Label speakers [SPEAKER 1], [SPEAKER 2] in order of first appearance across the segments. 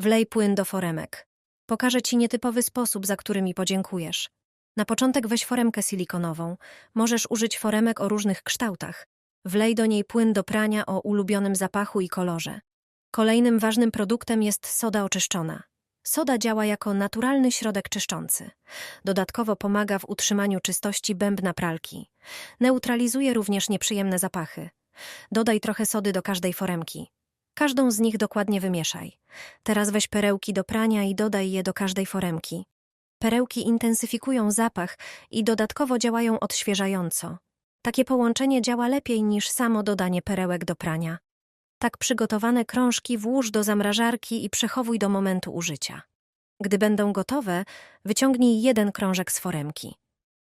[SPEAKER 1] Wlej płyn do foremek. Pokażę ci nietypowy sposób, za który mi podziękujesz. Na początek weź foremkę silikonową. Możesz użyć foremek o różnych kształtach. Wlej do niej płyn do prania o ulubionym zapachu i kolorze. Kolejnym ważnym produktem jest soda oczyszczona. Soda działa jako naturalny środek czyszczący. Dodatkowo pomaga w utrzymaniu czystości bębna pralki. Neutralizuje również nieprzyjemne zapachy. Dodaj trochę sody do każdej foremki. Każdą z nich dokładnie wymieszaj. Teraz weź perełki do prania i dodaj je do każdej foremki. Perełki intensyfikują zapach i dodatkowo działają odświeżająco. Takie połączenie działa lepiej niż samo dodanie perełek do prania. Tak przygotowane krążki włóż do zamrażarki i przechowuj do momentu użycia. Gdy będą gotowe, wyciągnij jeden krążek z foremki.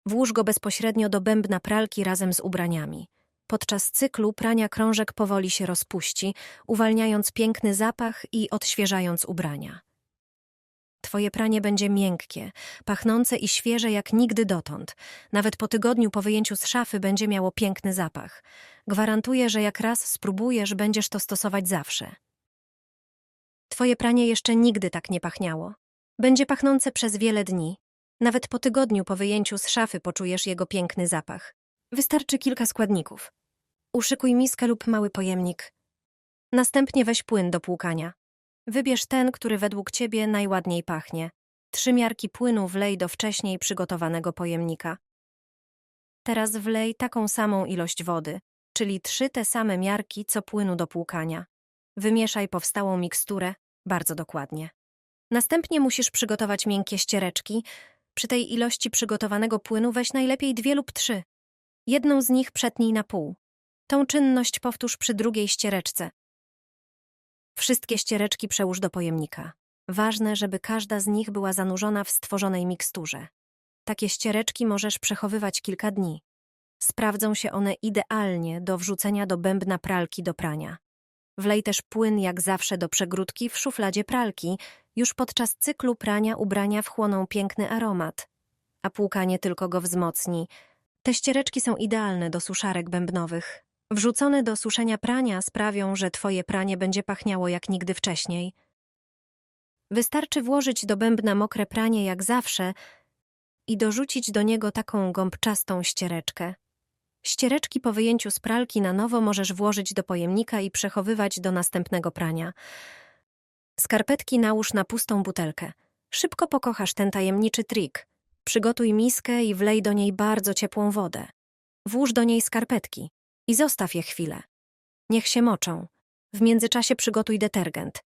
[SPEAKER 1] Włóż go bezpośrednio do bębna pralki razem z ubraniami. Podczas cyklu prania krążek powoli się rozpuści, uwalniając piękny zapach i odświeżając ubrania. Twoje pranie będzie miękkie, pachnące i świeże jak nigdy dotąd. Nawet po tygodniu po wyjęciu z szafy będzie miało piękny zapach. Gwarantuję, że jak raz spróbujesz, będziesz to stosować zawsze. Twoje pranie jeszcze nigdy tak nie pachniało. Będzie pachnące przez wiele dni. Nawet po tygodniu po wyjęciu z szafy poczujesz jego piękny zapach. Wystarczy kilka składników. Uszykuj miskę lub mały pojemnik. Następnie weź płyn do płukania. Wybierz ten, który według ciebie najładniej pachnie. Trzy miarki płynu wlej do wcześniej przygotowanego pojemnika. Teraz wlej taką samą ilość wody, czyli trzy te same miarki co płynu do płukania. Wymieszaj powstałą miksturę bardzo dokładnie. Następnie musisz przygotować miękkie ściereczki. Przy tej ilości przygotowanego płynu weź najlepiej dwie lub trzy. Jedną z nich przetnij na pół. Tą czynność powtórz przy drugiej ściereczce. Wszystkie ściereczki przełóż do pojemnika. Ważne, żeby każda z nich była zanurzona w stworzonej miksturze. Takie ściereczki możesz przechowywać kilka dni. Sprawdzą się one idealnie do wrzucenia do bębna pralki do prania. Wlej też płyn jak zawsze do przegródki w szufladzie pralki. Już podczas cyklu prania ubrania wchłoną piękny aromat, a płukanie tylko go wzmocni. Te ściereczki są idealne do suszarek bębnowych. Wrzucone do suszenia prania sprawią, że twoje pranie będzie pachniało jak nigdy wcześniej. Wystarczy włożyć do bębna mokre pranie jak zawsze i dorzucić do niego taką gąbczastą ściereczkę. Ściereczki po wyjęciu z pralki na nowo możesz włożyć do pojemnika i przechowywać do następnego prania. Skarpetki nałóż na pustą butelkę. Szybko pokochasz ten tajemniczy trik. Przygotuj miskę i wlej do niej bardzo ciepłą wodę. Włóż do niej skarpetki i zostaw je chwilę. Niech się moczą. W międzyczasie przygotuj detergent.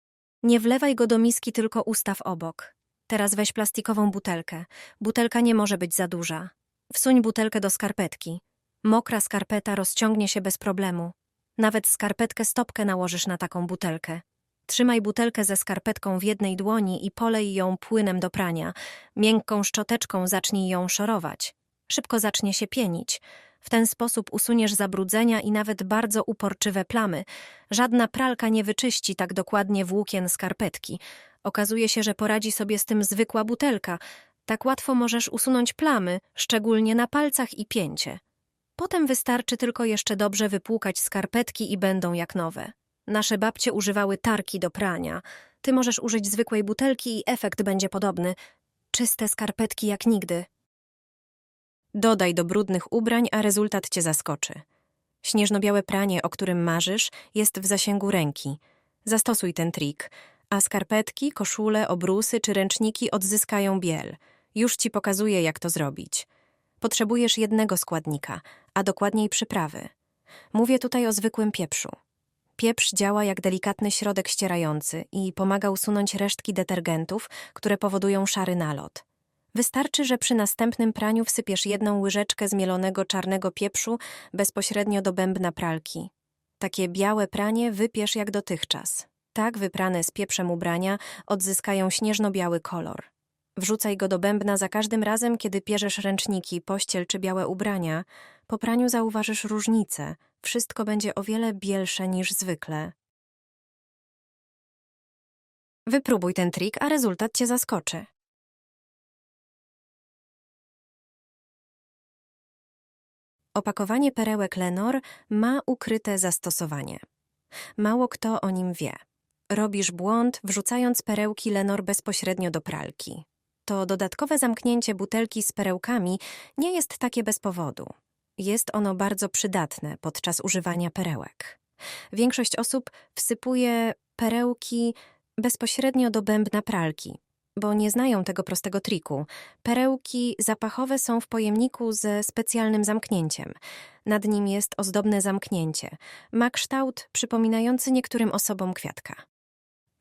[SPEAKER 1] Nie wlewaj go do miski, tylko ustaw obok. Teraz weź plastikową butelkę. Butelka nie może być za duża. Wsuń butelkę do skarpetki. Mokra skarpeta rozciągnie się bez problemu. Nawet skarpetkę stopkę nałożysz na taką butelkę. Trzymaj butelkę ze skarpetką w jednej dłoni i polej ją płynem do prania. Miękką szczoteczką zacznij ją szorować. Szybko zacznie się pienić. W ten sposób usuniesz zabrudzenia i nawet bardzo uporczywe plamy. Żadna pralka nie wyczyści tak dokładnie włókien skarpetki. Okazuje się, że poradzi sobie z tym zwykła butelka. Tak łatwo możesz usunąć plamy, szczególnie na palcach i pięcie. Potem wystarczy tylko jeszcze dobrze wypłukać skarpetki i będą jak nowe. Nasze babcie używały tarki do prania. Ty możesz użyć zwykłej butelki i efekt będzie podobny. Czyste skarpetki jak nigdy. Dodaj do brudnych ubrań, a rezultat cię zaskoczy. Śnieżno-białe pranie, o którym marzysz, jest w zasięgu ręki. Zastosuj ten trik, a skarpetki, koszule, obrusy czy ręczniki odzyskają biel. Już ci pokazuję, jak to zrobić. Potrzebujesz jednego składnika, a dokładniej przyprawy. Mówię tutaj o zwykłym pieprzu. Pieprz działa jak delikatny środek ścierający i pomaga usunąć resztki detergentów, które powodują szary nalot. Wystarczy, że przy następnym praniu wsypiesz jedną łyżeczkę zmielonego czarnego pieprzu bezpośrednio do bębna pralki. Takie białe pranie wypiesz jak dotychczas. Tak wyprane z pieprzem ubrania odzyskają śnieżno-biały kolor. Wrzucaj go do bębna za każdym razem, kiedy pierzesz ręczniki, pościel czy białe ubrania. Po praniu zauważysz różnicę. Wszystko będzie o wiele bielsze niż zwykle. Wypróbuj ten trik, a rezultat cię zaskoczy. Opakowanie perełek Lenor ma ukryte zastosowanie. Mało kto o nim wie. Robisz błąd, wrzucając perełki Lenor bezpośrednio do pralki. To dodatkowe zamknięcie butelki z perełkami nie jest takie bez powodu. Jest ono bardzo przydatne podczas używania perełek. Większość osób wsypuje perełki bezpośrednio do bębna pralki, bo nie znają tego prostego triku. Perełki zapachowe są w pojemniku ze specjalnym zamknięciem. Nad nim jest ozdobne zamknięcie. Ma kształt przypominający niektórym osobom kwiatka.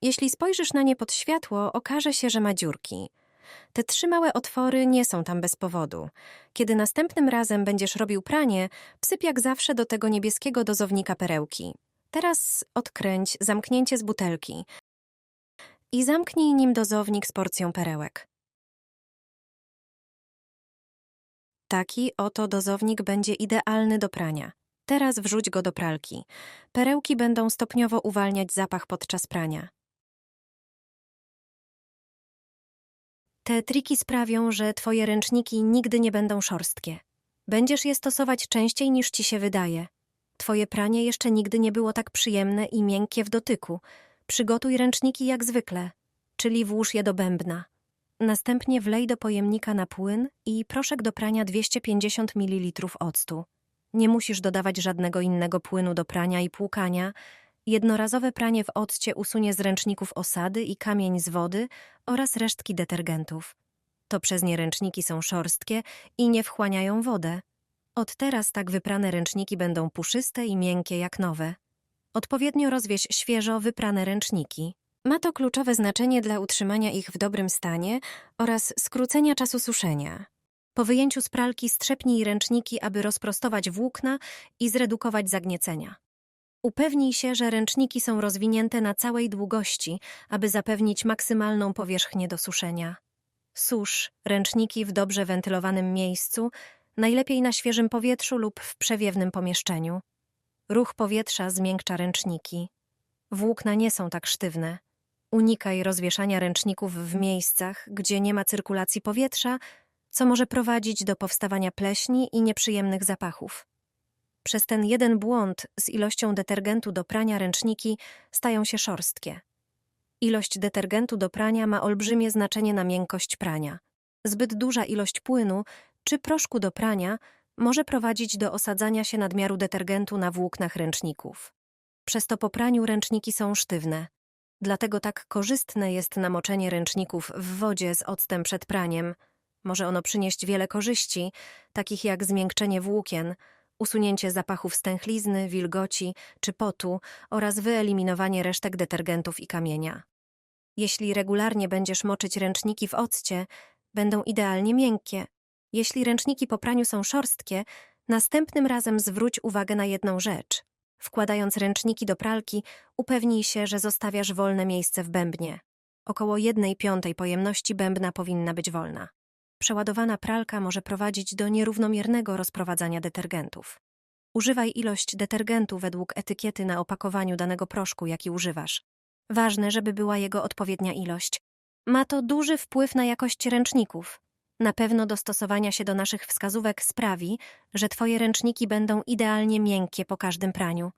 [SPEAKER 1] Jeśli spojrzysz na nie pod światło, okaże się, że ma dziurki. Te trzy małe otwory nie są tam bez powodu. Kiedy następnym razem będziesz robił pranie, wsyp jak zawsze do tego niebieskiego dozownika perełki. Teraz odkręć zamknięcie z butelki i zamknij nim dozownik z porcją perełek. Taki oto dozownik będzie idealny do prania. Teraz wrzuć go do pralki. Perełki będą stopniowo uwalniać zapach podczas prania. Te triki sprawią, że twoje ręczniki nigdy nie będą szorstkie. Będziesz je stosować częściej niż ci się wydaje. Twoje pranie jeszcze nigdy nie było tak przyjemne i miękkie w dotyku. Przygotuj ręczniki jak zwykle, czyli włóż je do bębna. Następnie wlej do pojemnika na płyn i proszek do prania 250 ml octu. Nie musisz dodawać żadnego innego płynu do prania i płukania. Jednorazowe pranie w occie usunie z ręczników osady i kamień z wody oraz resztki detergentów. To przez nie ręczniki są szorstkie i nie wchłaniają wodę. Od teraz tak wyprane ręczniki będą puszyste i miękkie jak nowe. Odpowiednio rozwieź świeżo wyprane ręczniki. Ma to kluczowe znaczenie dla utrzymania ich w dobrym stanie oraz skrócenia czasu suszenia. Po wyjęciu z pralki strzepnij ręczniki, aby rozprostować włókna i zredukować zagniecenia. Upewnij się, że ręczniki są rozwinięte na całej długości, aby zapewnić maksymalną powierzchnię do suszenia. Susz ręczniki w dobrze wentylowanym miejscu, najlepiej na świeżym powietrzu lub w przewiewnym pomieszczeniu. Ruch powietrza zmiękcza ręczniki. Włókna nie są tak sztywne. Unikaj rozwieszania ręczników w miejscach, gdzie nie ma cyrkulacji powietrza, co może prowadzić do powstawania pleśni i nieprzyjemnych zapachów. Przez ten jeden błąd z ilością detergentu do prania ręczniki stają się szorstkie. Ilość detergentu do prania ma olbrzymie znaczenie na miękkość prania. Zbyt duża ilość płynu czy proszku do prania może prowadzić do osadzania się nadmiaru detergentu na włóknach ręczników. Przez to po praniu ręczniki są sztywne. Dlatego tak korzystne jest namoczenie ręczników w wodzie z octem przed praniem. Może ono przynieść wiele korzyści, takich jak zmiękczenie włókien, usunięcie zapachów stęchlizny, wilgoci czy potu oraz wyeliminowanie resztek detergentów i kamienia. Jeśli regularnie będziesz moczyć ręczniki w occie, będą idealnie miękkie. Jeśli ręczniki po praniu są szorstkie, następnym razem zwróć uwagę na jedną rzecz. Wkładając ręczniki do pralki, upewnij się, że zostawiasz wolne miejsce w bębnie. Około jednej piątej pojemności bębna powinna być wolna. Przeładowana pralka może prowadzić do nierównomiernego rozprowadzania detergentów. Używaj ilość detergentu według etykiety na opakowaniu danego proszku, jaki używasz. Ważne, żeby była jego odpowiednia ilość. Ma to duży wpływ na jakość ręczników. Na pewno dostosowania się do naszych wskazówek sprawi, że Twoje ręczniki będą idealnie miękkie po każdym praniu.